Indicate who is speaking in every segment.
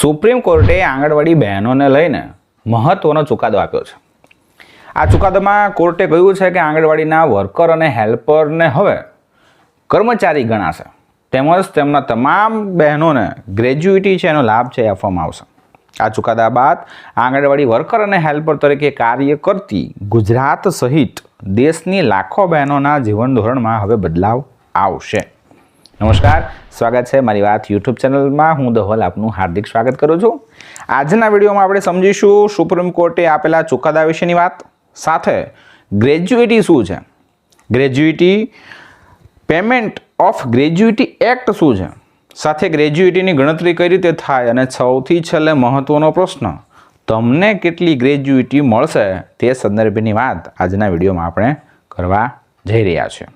Speaker 1: Supreme કોર્ટે આંગણવાડી બહેનોને લઈને મહત્વનો ચુકાદો આપ્યો છે. આ ચુકાદામાં કોર્ટે કહ્યું છે કે આંગણવાડીના વર્કર અને હેલ્પરને હવે કર્મચારી ગણાશે, તેમજ તેમના તમામ બહેનોને ગ્રેજ્યુઇટી છે એનો લાભ છે આપવામાં આવશે. આ ચુકાદા બાદ આંગણવાડી વર્કર અને હેલ્પર તરીકે કાર્ય કરતી ગુજરાત સહિત દેશની લાખો બહેનોના જીવન ધોરણમાં હવે બદલાવ આવશે. નમસ્કાર, સ્વાગત છે મારી વાત યુટ્યુબ ચેનલમાં. હું દહોલ આપનું હાર્દિક સ્વાગત કરું છું. આજના વિડીયોમાં આપણે સમજીશું સુપ્રીમ કોર્ટે આપેલા ચુકાદા વિશેની વાત. સાથે ગ્રેજ્યુએટી શું છે? Gratuity payment of gratuity act શું છે? સાથે ગ્રેજ્યુએટીની ગણતરી કઈ રીતે થાય? અને સૌથી છેલ્લે મહત્વનો પ્રશ્ન, તમને કેટલી ગ્રેજ્યુએટી મળશે? તે સંદર્ભેની વાત આજના વિડીયોમાં આપણે કરવા જઈ રહ્યા છીએ.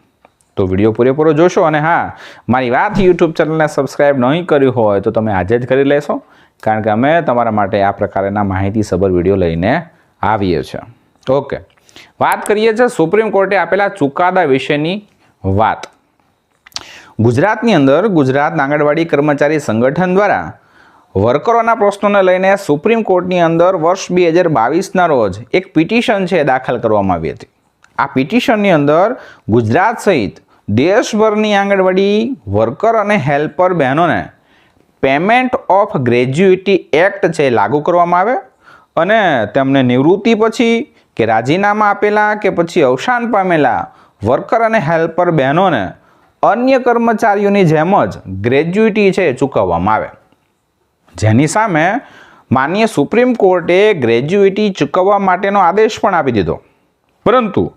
Speaker 1: તો વીડિયો પૂરેપૂરો જોશો અને હા, મારી વાત યુટ્યુબ ચેનલને સબસ્ક્રાઇબ નહીં કર્યું હોય તો તમે આજે જ કરી લેશો. કારણ કે અમે તમારા માટે આ પ્રકારના માહિતીસભર વીડિયો લઈને આવીએ છીએ. ઓકે. વાત કરીએ છીએ સુપ્રીમ કોર્ટે આપેલા ચુકાદા વિશેની વાત. ગુજરાતની અંદર ગુજરાત આંગણવાડી કર્મચારી સંગઠન દ્વારા વર્કરોના પ્રશ્નોને લઈને સુપ્રીમ કોર્ટની અંદર વર્ષ બે હજાર બાવીસના રોજ એક પિટિશન છે દાખલ કરવામાં આવી હતી. આ પિટિશનની અંદર ગુજરાત સહિત દેશભરની આંગણવાડી વર્કર અને હેલ્પર બહેનોને પેમેન્ટ ઓફ ગ્રેજ્યુએટી એક્ટ છે લાગુ કરવામાં આવે અને તેમને નિવૃત્તિ પછી કે રાજીનામા આપેલા કે પછી અવસાન પામેલા વર્કર અને હેલ્પર બહેનોને અન્ય કર્મચારીઓની જેમ જ ગ્રેજ્યુએટી છે ચૂકવવામાં આવે. જેની સામે માનીય સુપ્રીમ કોર્ટે ગ્રેજ્યુએટી ચૂકવવા માટેનો આદેશ પણ આપી દીધો. પરંતુ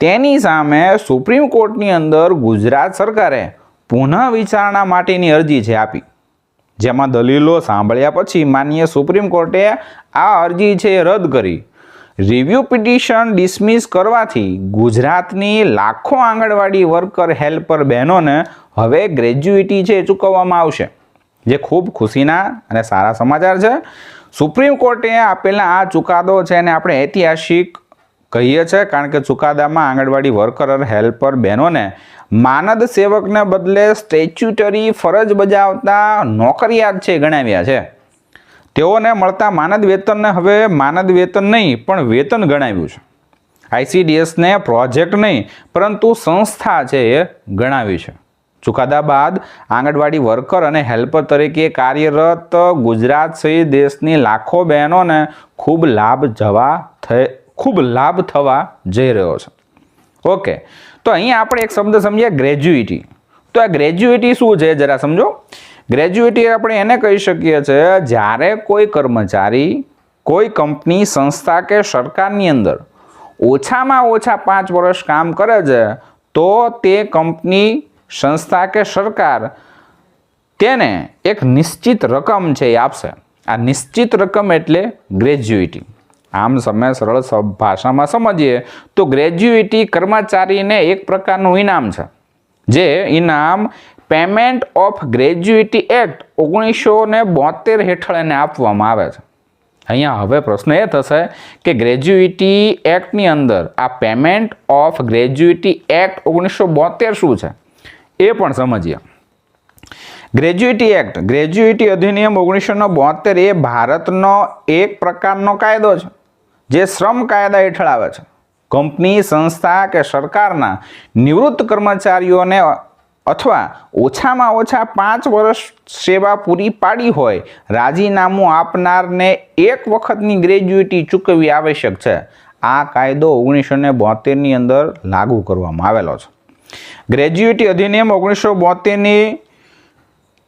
Speaker 1: તેની સામે સુપ્રીમ કોર્ટની અંદર ગુજરાત સરકારે પુનઃ વિચારણા માટેની અરજી છે આપી. જેમાં દલીલો સાંભળ્યા પછી માનીય સુપ્રીમ કોર્ટે આ અરજી છે રદ કરી. રિવ્યુ પિટિશન ડિસમિસ કરવાથી ગુજરાતની લાખો આંગણવાડી વર્કર હેલ્પર બહેનોને હવે ગ્રેજ્યુએટી છે ચૂકવવામાં આવશે. જે ખૂબ ખુશીના અને સારા સમાચાર છે. સુપ્રીમ કોર્ટે આપેલા આ ચુકાદો છે અને આપણે ઐતિહાસિક કહીએ છીએ, કારણ કે ચુકાદામાં આંગણવાડી વર્કર અને હેલ્પર બહેનોને માનદ સેવકને બદલે સ્ટેચ્યુટરી ફરજ બજાવતા નોકરિયાત છે ગણાવ્યા છે. તેઓને મળતા માનદ વેતનને હવે માનદ વેતન નહીં, પણ વેતન ગણાવ્યું છે. આઈસીડીએસને પ્રોજેક્ટ નહીં, પરંતુ સંસ્થા છે એ ગણાવી છે. ચુકાદા બાદ આંગણવાડી વર્કર અને હેલ્પર તરીકે કાર્યરત ગુજરાત સહિત દેશની લાખો બહેનોને ખૂબ લાભ જવા થઈ ખૂબ લાભ થવા જઈ રહ્યો છે. ઓકે, તો અહીંયા આપણે એક શબ્દ સમજીએ ગ્રેજ્યુએટી. તો આ ગ્રેજ્યુએટી શું છે? જરા સમજો. ગ્રેજ્યુએટી આપણે એને કહી શકીએ છીએ જ્યારે કોઈ કર્મચારી, કોઈ કંપની, સંસ્થા કે સરકારની અંદર ઓછામાં ઓછા પાંચ વર્ષ કામ કરે છે, તો તે કંપની, સંસ્થા કે સરકાર તેને એક નિશ્ચિત રકમ છે એ આપશે. આ નિશ્ચિત રકમ એટલે ગ્રેજ્યુએટી. આમ સમય સરળ ભાષામાં સમજીએ તો ગ્રેજ્યુએટી કર્મચારીને એક પ્રકારનું ઇનામ છે. જે ઇનામ પેમેન્ટ ઓફ ગ્રેજ્યુએટી એક્ટ ઓગણીસો ને હેઠળ એને આપવામાં આવે છે. અહીંયા હવે પ્રશ્ન એ થશે કે ગ્રેજ્યુએટી એક્ટની અંદર આ પેમેન્ટ ઓફ ગ્રેજ્યુએટી એક્ટ ઓગણીસો બોતેર શું છે? એ પણ સમજીએ. ગ્રેજ્યુએટી એક્ટ ગ્રેજ્યુએટી અધિનિયમ ઓગણીસો બોતેર એ ભારતનો એક પ્રકારનો કાયદો છે. જે શ્રમ કાયદા હેઠળ આવે છે. કંપની, સંસ્થા કે સરકારના નિવૃત્ત કર્મચારીઓને અથવા ઓછામાં ઓછા પાંચ વર્ષ સેવા પૂરી પાડી હોય, રાજીનામું આપનારને એક વખતની ગ્રેજ્યુએટી ચૂકવવી આવશ્યક છે. આ કાયદો ઓગણીસો ને બોતેરની અંદર લાગુ કરવામાં આવેલો છે. ગ્રેજ્યુએટી અધિનિયમ ઓગણીસો બોતેરની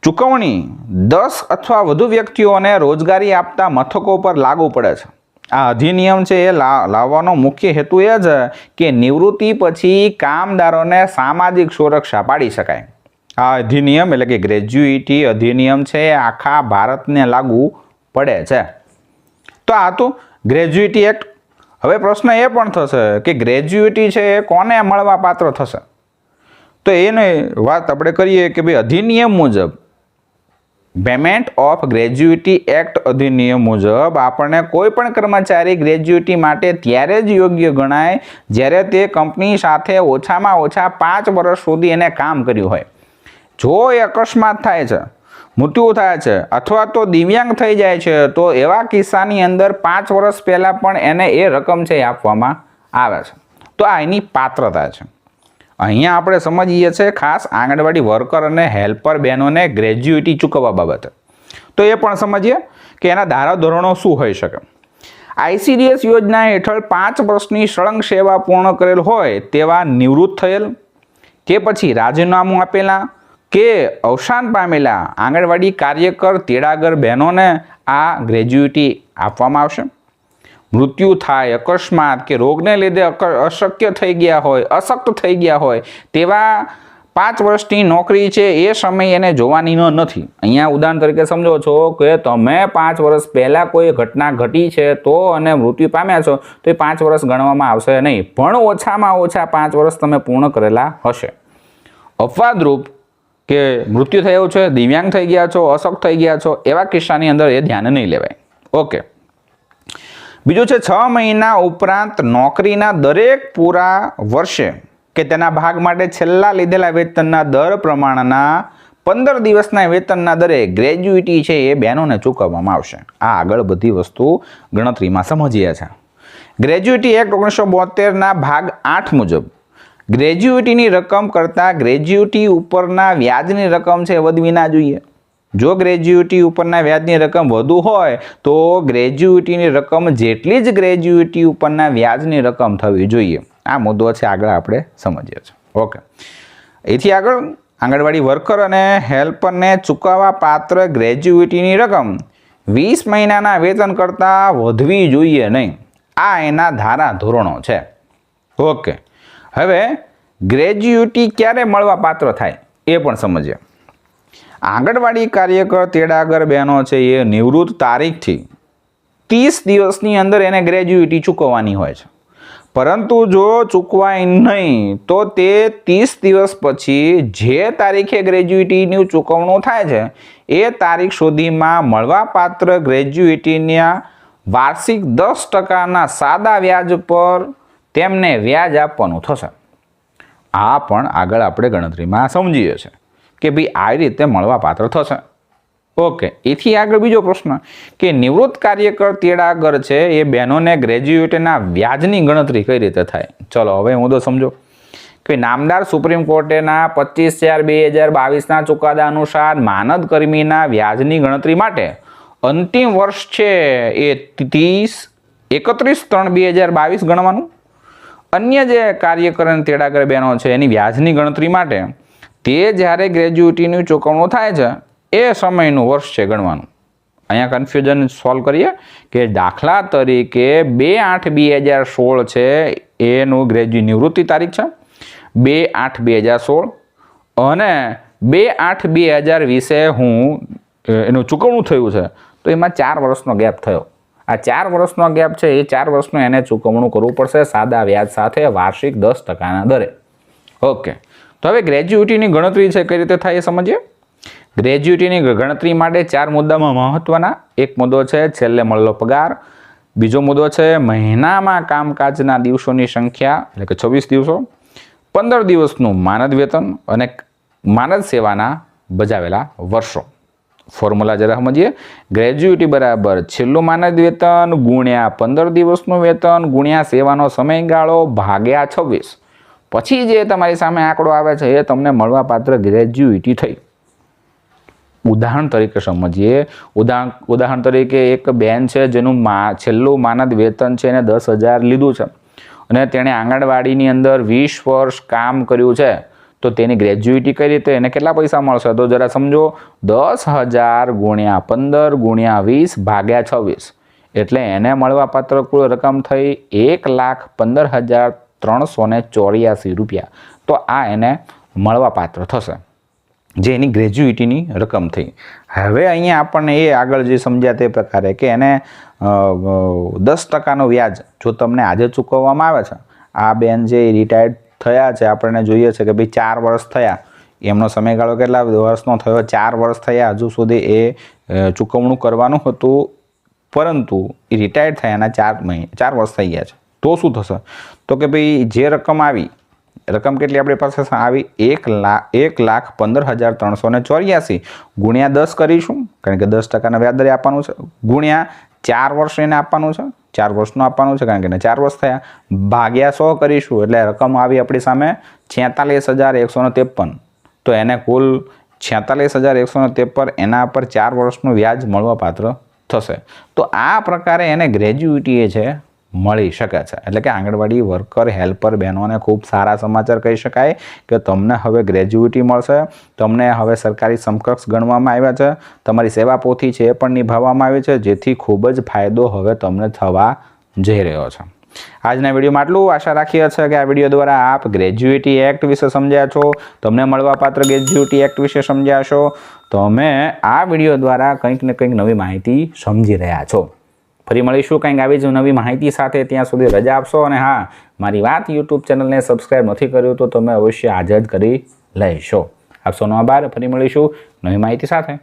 Speaker 1: ચૂકવણી દસ અથવા વધુ વ્યક્તિઓને રોજગારી આપતા મથકો પર લાગુ પડે છે. આ અધિનિયમ છે એ લાવવાનો મુખ્ય હેતુ એ છે કે નિવૃત્તિ પછી કામદારોને સામાજિક સુરક્ષા પાડી શકાય. આ અધિનિયમ એટલે કે ગ્રેજ્યુએટી અધિનિયમ છે આખા ભારતને લાગુ પડે છે. તો આ તો ગ્રેજ્યુએટી એક્ટ. હવે પ્રશ્ન એ પણ થશે કે ગ્રેજ્યુએટી છે એ કોને મળવા પાત્ર થશે? તો એને વાત આપણે કરીએ કે ભાઈ અધિનિયમ મુજબ પેમેન્ટ ઓફ ગ્રેજ્યુએટી એક્ટ અધિનિયમ મુજબ આપણને કોઈ પણ કર્મચારી ગ્રેજ્યુએટી માટે ત્યારે જ યોગ્ય ગણાય જ્યારે તે કંપની સાથે ઓછામાં ઓછા પાંચ વર્ષ સુધી એને કામ કર્યું હોય. જો એ અકસ્માત થાય છે, મૃત્યુ થાય છે અથવા તો દિવ્યાંગ થઈ જાય છે, તો એવા કિસ્સાની અંદર પાંચ વર્ષ પહેલાં પણ એને એ રકમ છે આપવામાં આવે છે. તો આ એની પાત્રતા છે. અહીંયા આપણે સમજીએ છીએ ખાસ આંગણવાડી વર્કર અને હેલ્પર બહેનોને ગ્રેજ્યુએટી ચૂકવવા બાબતે. તો એ પણ સમજીએ કે એના ધારાધોરણો શું હોઈ શકે. આઈસીડીએસ યોજના હેઠળ પાંચ વર્ષની સળંગ સેવા પૂર્ણ કરેલ હોય તેવા નિવૃત્ત થયેલ, કે પછી રાજીનામું આપેલા, કે અવસાન પામેલા આંગણવાડી કાર્યકર તેડાગર બહેનોને આ ગ્રેજ્યુએટી આપવામાં આવશે. મૃત્યુ થાય, અકસ્માત કે રોગને લીધે અશક્ય થઈ ગયા હોય, અશક્ત થઈ ગયા હોય, તેવા પાંચ વર્ષની નોકરી છે એ સમય એને જોવાની નથી. અહીંયા ઉદાહરણ તરીકે સમજો છો કે તમે પાંચ વર્ષ પહેલાં કોઈ ઘટના ઘટી છે તો અને મૃત્યુ પામ્યા છો, તો એ પાંચ વર્ષ ગણવામાં આવશે નહીં. પણ ઓછામાં ઓછા પાંચ વર્ષ તમે પૂર્ણ કરેલા હશે. અપવાદરૂપ કે મૃત્યુ થયું છે, દિવ્યાંગ થઈ ગયા છો, અશક્ત થઈ ગયા છો, એવા કિસ્સાની અંદર એ ધ્યાન નહીં લેવાય. ઓકે. બીજું છે છ મહિના ઉપરાંત નોકરીના દરેક પૂરા વર્ષે કે તેના ભાગ માટે છેલ્લા લીધેલા વેતનના દર પ્રમાણના પંદર દિવસના વેતનના દરે ગ્રેજ્યુઇટી છે એ બહેનોને ચૂકવવામાં આવશે. આ આગળ બધી વસ્તુ ગણતરીમાં સમજીએ છે ગ્રેજ્યુઇટી એક્ટ ઓગણીસો બોતેરના ભાગ આઠ મુજબ ગ્રેજ્યુઇટીની રકમ કરતાં ગ્રેજ્યુઇટી ઉપરના વ્યાજની રકમ છે વધવી ના જોઈએ. જો ગ્રેજ્યુટી ઉપરના વ્યાજની રકમ વધુ હોય, તો ગ્રેજ્યુટીની રકમ જેટલી જ ગ્રેજ્યુટી ઉપરના વ્યાજની રકમ થવી જોઈએ. આ મુદ્દો છે આગળ આપણે સમજીએ છીએ. ઓકે એથી આગળ આંગણવાડી વર્કર અને હેલ્પરને ચૂકવવા પાત્ર ગ્રેજ્યુટીની રકમ વીસ મહિનાના વેતન કરતાં વધવી જોઈએ નહીં. આ એના ધારા ધોરણો છે. ઓકે હવે ગ્રેજ્યુટી ક્યારે મળવા પાત્ર થાય એ પણ સમજીએ. આંગણવાડી કાર્યકર તેડાગર બહેનો છે એ નિવૃત્ત તારીખથી ત્રીસ દિવસની અંદર એને ગ્રેજ્યુઇટી ચૂકવવાની હોય છે. પરંતુ જો ચૂકવાય નહીં, તો તે ત્રીસ દિવસ પછી જે તારીખે ગ્રેજ્યુઇટીનું ચૂકવણું થાય છે, એ તારીખ સુધીમાં મળવાપાત્ર ગ્રેજ્યુઇટીના વાર્ષિક દસ ટકાના સાદા વ્યાજ પર તેમને વ્યાજ આપવાનું થશે. આ પણ આગળ આપણે ગણતરીમાં સમજીએ છીએ. કે ભાઈ આ રીતે મળવાપાત્ર થશે. ઓકે, એથી આગળ બીજો પ્રશ્ન કે નિવૃત્ત કાર્યકર તેડાગર છે એ બહેનોને ગ્રેજ્યુએટના વ્યાજની ગણતરી કઈ રીતે થાય? ચલો, હવે મુદ્દો સમજો. કે નામદાર સુપ્રીમ કોર્ટેના પચીસ ચાર બે હજાર બાવીસના ચુકાદા અનુસાર માનદ કર્મીના વ્યાજની ગણતરી માટે અંતિમ વર્ષ છે એ ત્રીસ, એકત્રીસ ત્રણ બે હજાર બાવીસ ગણવાનું. અન્ય જે કાર્યકર તેડાગર બહેનો છે એની વ્યાજની ગણતરી માટે તે જ્યારે ગ્રેજ્યુટીની ચૂકવણું થાય છે, એ સમયનું વર્ષ છે ગણવાનું. અહીંયા કન્ફ્યુઝન સોલ્વ કરીએ કે દાખલા તરીકે બે આઠ બે હજાર સોળ છે, એનું ગ્રેજ્યુ નિવૃત્તિ તારીખ છે. બે આઠ બે હજાર સોળ અને બે આઠ બે હજાર વીસે હું એનું ચૂકવણું થયું છે, તો એમાં ચાર વર્ષનો ગેપ થયો. આ ચાર વર્ષનો ગેપ છે, એ ચાર વર્ષનું એને ચૂકવણું કરવું પડશે સાદા વ્યાજ સાથે વાર્ષિક દસ ટકાના દરે. ઓકે તો હવે ગ્રેજ્યુએટીની ગણતરી છે કઈ રીતે થાય એ સમજીએ? ગ્રેજ્યુએટીની ગણતરી માટે ચાર મુદ્દામાં મહત્વના. એક મુદ્દો છે છેલ્લે મળેલો પગાર. બીજો મુદ્દો છે મહિનામાં કામકાજના દિવસોની સંખ્યા, એટલે કે છવ્વીસ દિવસો. પંદર દિવસનું માનદ વેતન અને માનદ સેવાના બજાવેલા વર્ષો. ફોર્મ્યુલા જરા સમજીએ. ગ્રેજ્યુએટી બરાબર છેલ્લું માનદ વેતન ગુણ્યા પંદર દિવસનું વેતન ગુણ્યા સેવાનો સમયગાળો ભાગ્યા છવ્વીસ. પછી જે તમારી સામે આંકડો આવે છે, એ તમને મળવાપાત્ર ગ્રેજ્યુએટી થઈ. ઉદાહરણ તરીકે સમજીએ, ઉદાહરણ ઉદાહરણ તરીકે એક બેન છે, જેનું મા, છેલ્લું માનદ વેતન છે, એને દસ હજાર લીધું છે. અને તેણે આંગણવાડીની અંદર વીસ વર્ષ કામ કર્યું છે. તો તેની ગ્રેજ્યુએટી કઈ રીતે? એને કેટલા પૈસા મળશે? તો જરા સમજો, દસ હજાર ગુણ્યા પંદર ગુણ્યા વીસ ભાગ્યા છવ્વીસ. એટલે એને મળવાપાત્ર કુલ રકમ થઈ એક લાખ પંદર હજાર ત્રણસો ને ચોર્યાસી રૂપિયા. તો આ એને મળવાપાત્ર થશે. જે એની ગ્રેજ્યુએટીની રકમ થઈ. હવે અહીંયા આપણને એ આગળ જે સમજ્યા તે પ્રકારે કે એને દસ ટકાનો વ્યાજ જો તમને આજે ચૂકવવામાં આવે છે, આ બેન જે રિટાયર્ડ થયા છે, આપણને જોઈએ છે કે ભાઈ ચાર વર્ષ થયા. એમનો સમયગાળો કેટલા વર્ષનો થયો? ચાર વર્ષ થયા. હજુ સુધી એ ચૂકવણું કરવાનું હતું. પરંતુ એ રિટાયર્ડ થયાના ચાર મહિને ચાર વર્ષ થઈ ગયા છે. તો શું થશે? તો કે ભાઈ જે રકમ આવી, રકમ કેટલી આપણી પાસે? આવી એક લાખ એક લાખ પંદર હજાર ત્રણસો ને ચોર્યાસી. ગુણ્યા દસ કરીશું, કારણ કે દસ ટકાના વ્યાજદરે આપવાનું છે. ગુણ્યા ચાર વર્ષ એને આપવાનું છે. ચાર વર્ષનું આપવાનું છે, કારણ કે એને ચાર વર્ષ થયા. ભાગ્યા સો કરીશું, એટલે રકમ આવી આપણી સામે છેતાલીસ હજાર એકસો ત્રેપન. તો એને કુલ છેતાલીસ હજાર એકસો ત્રેપન એના પર ચાર વર્ષનું વ્યાજ મળવાપાત્ર થશે. તો આ પ્રકારે એને ગ્રેજ્યુઇટી એ છે મળી શકે છે. એટલે કે આંગણવાડી વર્કર હેલ્પર બહેનોને ખૂબ સારા સમાચાર કહી શકાય કે તમને હવે ગ્રેજ્યુઇટી મળશે, તમને હવે સરકારી સમકક્ષ ગણવામાં આવ્યા છે, તમારી સેવા પોથી છે એ પણ નિભાવવામાં આવી છે, જેથી ખૂબ જ ફાયદો હવે તમને થવા જઈ રહ્યો છે. આજના વિડીયોમાં આટલું. આશા રાખીએ છીએ કે આ વીડિયો દ્વારા આપ ગ્રેજ્યુએટી એક્ટ વિશે સમજ્યા છો, તમને મળવાપાત્ર ગ્રેજ્યુએટી એક્ટ વિશે સમજ્યા છો તમે આ વીડિયો દ્વારા કંઈક ને કંઈક નવી માહિતી સમજી રહ્યા છો. ફરી મળીશું કંઈક આવી જ નવી માહિતી સાથે. ત્યાં સુધી રજા આપશો અને હા, મારી વાત યુટ્યુબ ચેનલને સબસ્ક્રાઈબ નથી કર્યું તો તમે અવશ્ય આજે જ કરી લઈશો. આપસોનો આભાર ફરી મળીશું નવી માહિતી સાથે.